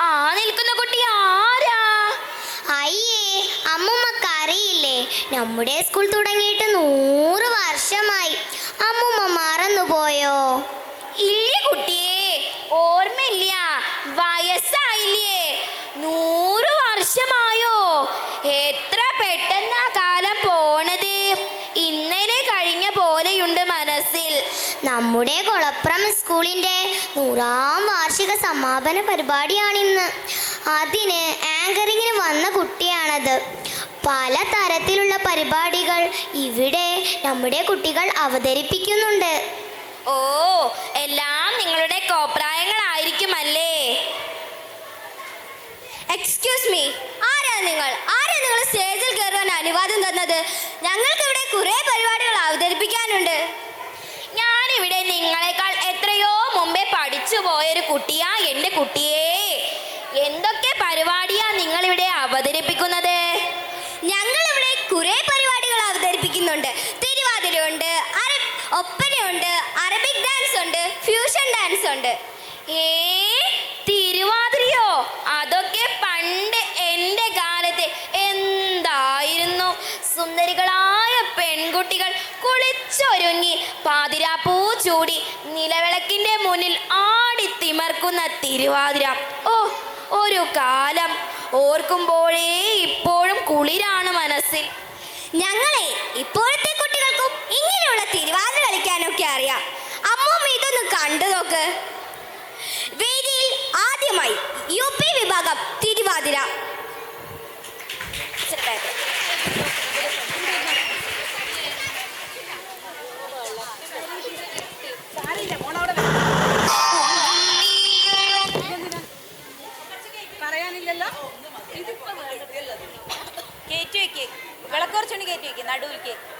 ആ നിൽക്കുന്ന കുട്ടി ആരാ? അയ്യേ അമ്മുമ്മക്ക് അറിയില്ലേ നമ്മുടെ സ്കൂൾ തുടങ്ങിയിട്ട് നൂറ് വർഷമായി. അമ്മുമ്മ മറന്നുപോയോ? ഇല്ലേ കുട്ടിയെ ഓർമ്മയില്ല. വയസ്സായില്ലേ. നൂറ് വർഷമായോ നമ്മുടെ കൊളപ്രം സ്കൂളിന്റെ നൂറാം വാർഷിക സമാപന പരിപാടിയാണിന്ന്. അതിന് ആങ്കറിങ്ങിന് വന്ന കുട്ടിയാണത്. പല തരത്തിലുള്ള പരിപാടികൾ ഇവിടെ നമ്മുടെ കുട്ടികൾ അവതരിപ്പിക്കുന്നുണ്ട്. ഓ എല്ലാം നിങ്ങളുടെ കോപ്രായങ്ങളായിരിക്കുമല്ലേ? എക്സ്ക്യൂസ് മീ ആരാ നിങ്ങൾ? ആരാ നിങ്ങൾ സ്റ്റേജിൽ കയറുവാൻ അനുവാദം തന്നത്? ഞങ്ങൾക്ക് പോയൊരു കുട്ടിയാ എന്റെ കുട്ടിയെ. എന്തൊക്കെ പരിപാടിയാ നിങ്ങൾ ഇവിടെ അവതരിപ്പിക്കുന്നത്? ഞങ്ങൾ ഇവിടെ കുറെ പരിപാടികൾ അവതരിപ്പിക്കുന്നുണ്ട്. തിരുവാതിരയുണ്ട് ഒപ്പനയുണ്ട് അറബിക് ഡാൻസ് ഉണ്ട് ഫ്യൂഷൻ ഡാൻസ് ഉണ്ട്. ഏ തിരുവാതിരയോ? അതൊക്കെ പണ്ട് എന്റെ കാലത്ത് എന്തായിരുന്നു? സുന്ദരികളായ പെൺകുട്ടികൾ കുളിച്ചൊരുങ്ങി പാതിരാപ്പൂ ചൂടി നിലവിളക്കിന്റെ മുന്നിൽ ആടി തിമർക്കുന്ന തിരുവാതിര. ഓ ഒരു കാലം. ഓർക്കുമ്പോഴേ ഇപ്പോഴും കുളിരാണ് മനസ്സിൽ. ഞങ്ങളെ ഇപ്പോഴത്തെ കുട്ടികൾക്കും ഇങ്ങനെയുള്ള തിരുവാതിര കളിക്കാനൊക്കെ അറിയാം. അമ്മൂമ്മ ഇതൊന്ന് കണ്ടു നോക്ക്. വേദിയിൽ ആദ്യമായി യു പി വിഭാഗം തിരുവാതിര. കയറ്റി വയ്ക്കും നടുവിലേക്ക്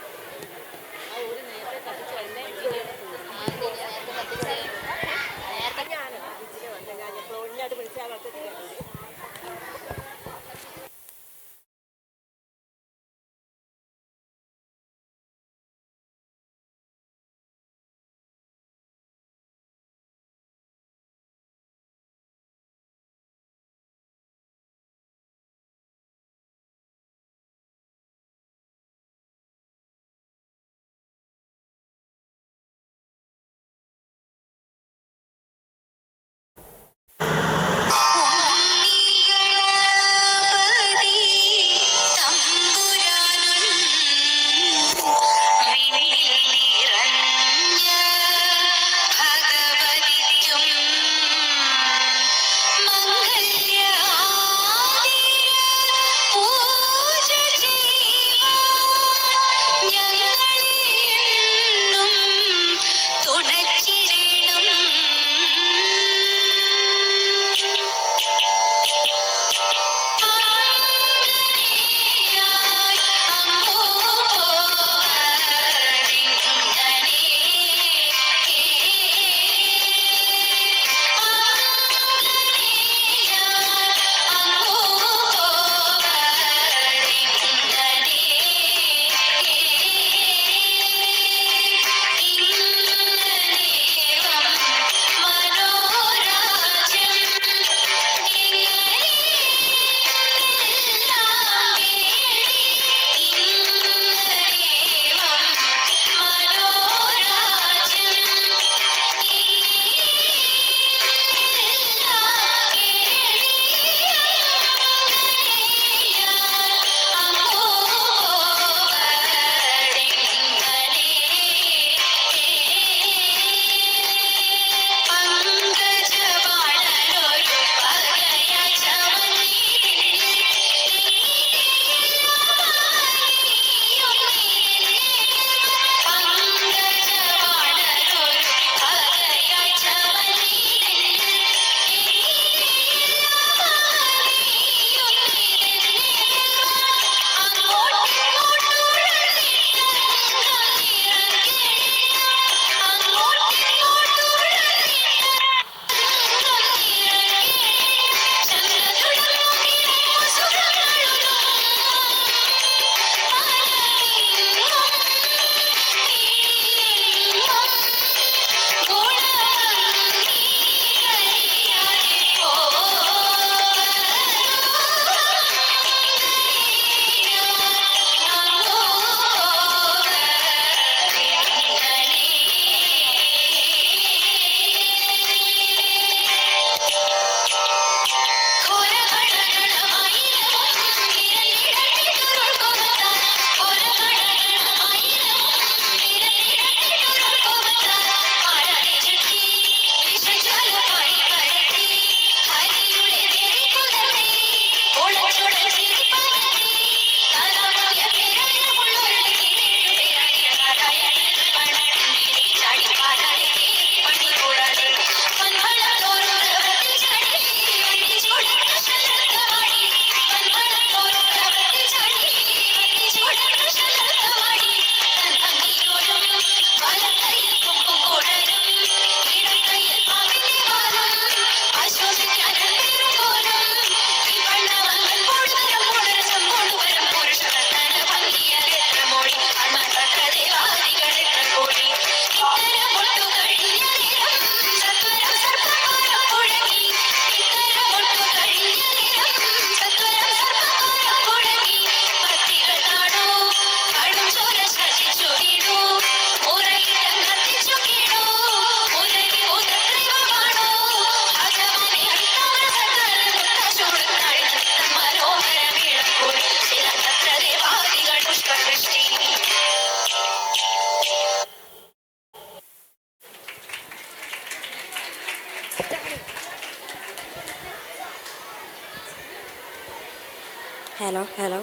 ഹലോ ഹലോ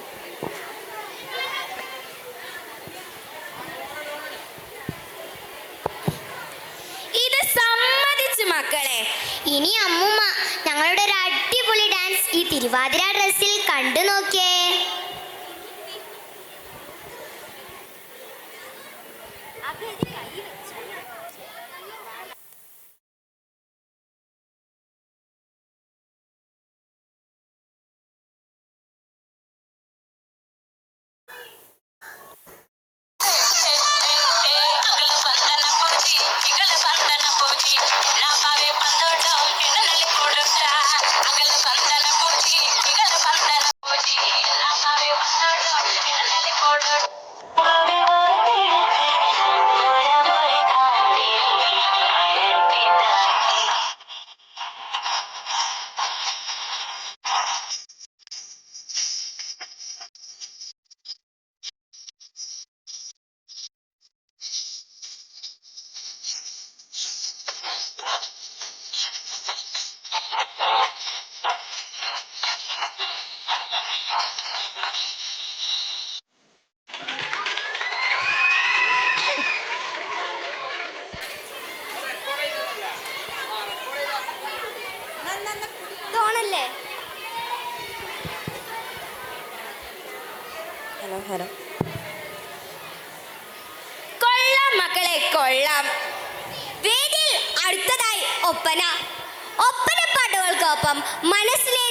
ഇത് സമ്മതിച്ചു മക്കളെ. ഇനി അമ്മുമ്മ ഞങ്ങളുടെ ഒരു അടിപൊളി ഡാൻസ് ഈ തിരുവാതിര ഡ്രസ്സിൽ കണ്ടു നോക്കിയേ ഹലോ കൊള്ളാം മക്കളെ കൊള്ളാം. വേദിയിൽ അടുത്തതായി ഒപ്പന. ഒപ്പന ഒപ്പനപ്പാട്ടുകൾക്കൊപ്പം മനസ്സിനെ